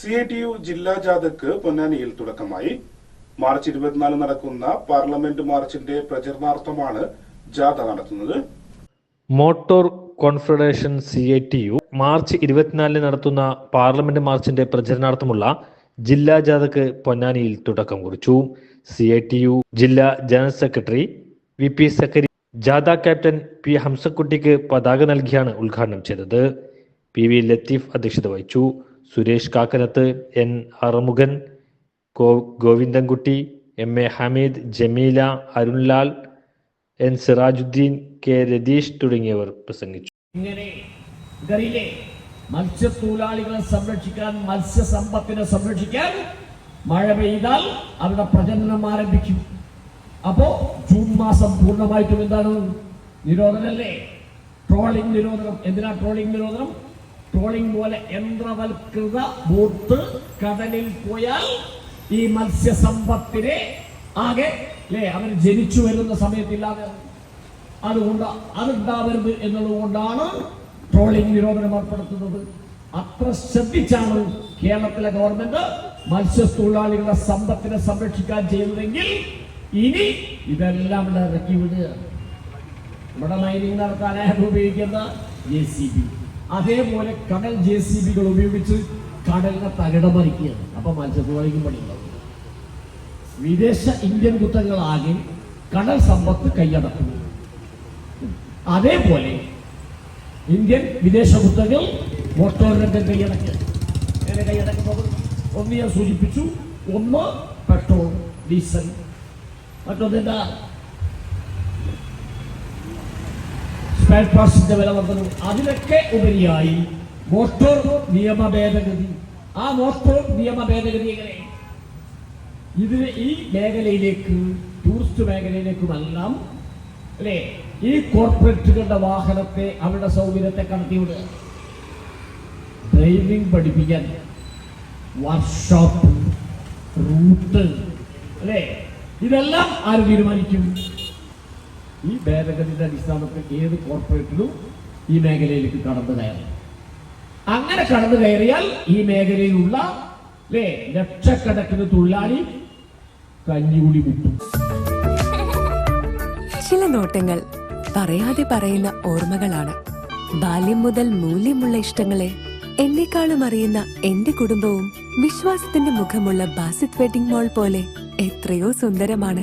C I T U ജില്ലാ ജാഥയ്ക്ക് പൊന്നാനിയിൽ തുടക്കമായി. മാർച്ച് ഇരുപത്തിനാല് നടക്കുന്ന പാർലമെന്റ് മാർച്ചിന്റെ പ്രചരണാർത്ഥമാണ് ജാഥ നടത്തുന്നത്. Motor confederation C I T U March ഇരുപത്തിനാലിന് നടത്തുന്ന പാർലമെന്റ് മാർച്ചിന്റെ പ്രചരണാർത്ഥമുള്ള ജില്ലാ ജാഥക്ക് പൊന്നാനിയിൽ തുടക്കം കുറിച്ചു. സി ഐ ടി യു ജില്ലാ general secretary V P Sakkari ജാഥ ക്യാപ്റ്റൻ പി ഹംസക്കുട്ടിക്ക് പതാക നൽകിയാണ് ഉദ്ഘാടനം ചെയ്തത്. പി വി ലത്തീഫ് അധ്യക്ഷത വഹിച്ചു. Suresh Kakkanath N Arumughan go- Govindankutty M A Hameed Jameela Arunlal N Sirajuddin K Ratheesh തുടങ്ങിയവർ പ്രസംഗിച്ചു. ഇങ്ങനെ മത്സ്യത്തൊഴിലാളികളെ സംരക്ഷിക്കാൻ മത്സ്യസമ്പത്തിനെ സംരക്ഷിക്കാൻ മഴ പെയ്താൽ അവരുടെ പ്രജനനം ആരംഭിക്കും. അപ്പോ ജൂൺ മാസം പൂർണമായിട്ടും എന്താണ്? നിരോധനല്ലേ ട്രോളിംഗ് നിരോധനം. എന്തിനാ ട്രോളിംഗ് നിരോധനം? ട്രോളിംഗ് പോലെ യന്ത്രവൽകൃത ബോട്ട് കടലിൽ പോയാൽ ഈ മത്സ്യസമ്പത്തിനെ ആകെ അല്ലേ അവർ ജനിച്ചു വരുന്ന സമയത്തില്ലാതെ അതുകൊണ്ട് അതുണ്ടാവരുത് എന്നുള്ളതുകൊണ്ടാണ് ട്രോളിംഗ് നിരോധനം ഏർപ്പെടുത്തുന്നത്. അത്ര ശ്രദ്ധിച്ചാണ് കേരളത്തിലെ ഗവൺമെന്റ് മത്സ്യത്തൊഴിലാളികളുടെ സമ്പത്തിനെ സംരക്ഷിക്കാൻ ചെയ്യുന്നതെങ്കിൽ ഇനി ഇതെല്ലാം ഇവിടെ ഇറക്കി വിടുക. ഇവിടെ മൈനിങ് നടത്താനായിട്ട് ഉപയോഗിക്കുന്ന ജെ സി ബി അതേപോലെ കടൽ ജെ സി ബികൾ ഉപയോഗിച്ച് കടലിനെ തകിടമറിക്കുകയാണ്. അപ്പൊ മത്സ്യത്തൊഴിലാളിക്കും പണിയുണ്ടാവും. വിദേശ ഇന്ത്യൻ കുത്തകളാകെ കടൽ സമ്പത്ത് കൈയടക്കുന്നു. അതേപോലെ ഇന്ത്യൻ വിദേശ കുത്തകൾ മോട്ടോർ രംഗം കൈയടക്കുക എങ്ങനെ കൈയടക്കുന്നത് ഒന്ന് ഞാൻ സൂചിപ്പിച്ചു. ഒന്ന് പെട്രോൾ ഡീസൽ. മറ്റൊന്നെന്താ പാർട്സിന്റെ വില വർദ്ധനവ് അതിനൊക്കെ ഉപരിയായി മോട്ടോർ നിയമ ഭേദഗതി. ആ മോട്ടോർ നിയമ ഭേദഗതി എങ്ങനെ? ഇതിന് ഈ മേഖലയിലേക്ക് ടൂറിസ്റ്റ് മേഖലയിലേക്കുമെല്ലാം അല്ലേ? ഈ കോർപ്പറേറ്റുകളുടെ വാഹനത്തെ അവരുടെ സൗകര്യത്തെ കടത്തിവിടുക ഡ്രൈവിംഗ് പഠിപ്പിക്കാൻ വർക്ക്ഷോപ്പ് റൂട്ട് അല്ലേ? ഇതെല്ലാം ആര് തീരുമാനിക്കും? ഈ ഭേദഗതിയുടെ അടിസ്ഥാനത്തിൽ ഏത് കോർപ്പറേറ്റിലും ഈ മേഖലയിലേക്ക് കടന്നു കയറും. അങ്ങനെ കടന്നു കയറിയാൽ ഈ മേഖലയിലുള്ള അല്ലേ ലക്ഷക്കണക്കിന് തൊഴിലാളി കഞ്ഞികുടി മുട്ടും. ചില നോട്ടങ്ങൾ പറയാതെ പറയുന്ന ഓർമ്മകളാണ്. ബാല്യം മുതൽ മൂല്യമുള്ള ഇഷ്ടങ്ങളെ എന്നെക്കാളും അറിയുന്ന എന്റെ കുടുംബവും വിശ്വാസത്തിന്റെ മുഖമുള്ള ബാസിത് വെഡിംഗ് മോൾ പോലെ എത്രയോ സുന്ദരമാണ്.